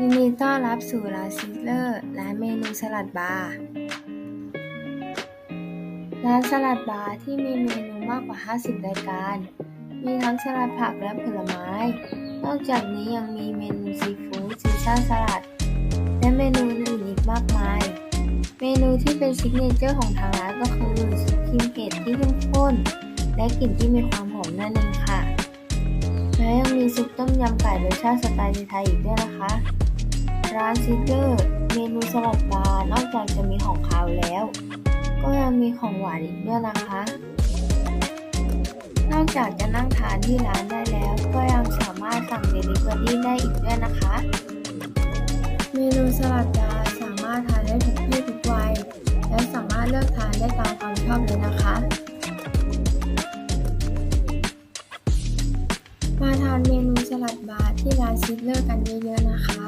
ยินดีต้อนรับสู่ร้านซิสเลอร์ร้านเมนูสลัดบาร์ร้านสลัดบาร์ที่มีเมนูมากกว่า 50 รายการ มีทั้งสลัดผักและผลไม้ นอกจากนี้ยังมีเมนูซีฟู้ดซีซ่าสลัด และเมนูอื่นอีกมากมาย เมนูที่เป็นซิกเนเจอร์ของทางร้านก็คือซุปครีมเผ็ดที่เข้มข้น และกลิ่นที่มีความหอมนั่นเองค่ะและยังมีซุปต้มยำไก่รสชาติสไตล์ไทยอีกด้วยนะคะ ร้านซิเกอร์ เมนูสลัดบาร์นอกจากจะมีของคาวแล้ว ก็ยังมีของหวานอีกด้วยนะคะ นอกจากจะนั่งทานที่ร้านได้แล้ว ก็ยังสามารถสั่งเดลิเวอรี่ได้อีกด้วยนะคะ เมนูสลัดบาร์สามารถทานได้ทุกเพศทุกวัยและสามารถเลือกทานได้ตามความชอบเลยนะคะมาทานเมนูสลัดบาร์ที่ร้านซิดเลอร์กันเยอะๆนะคะ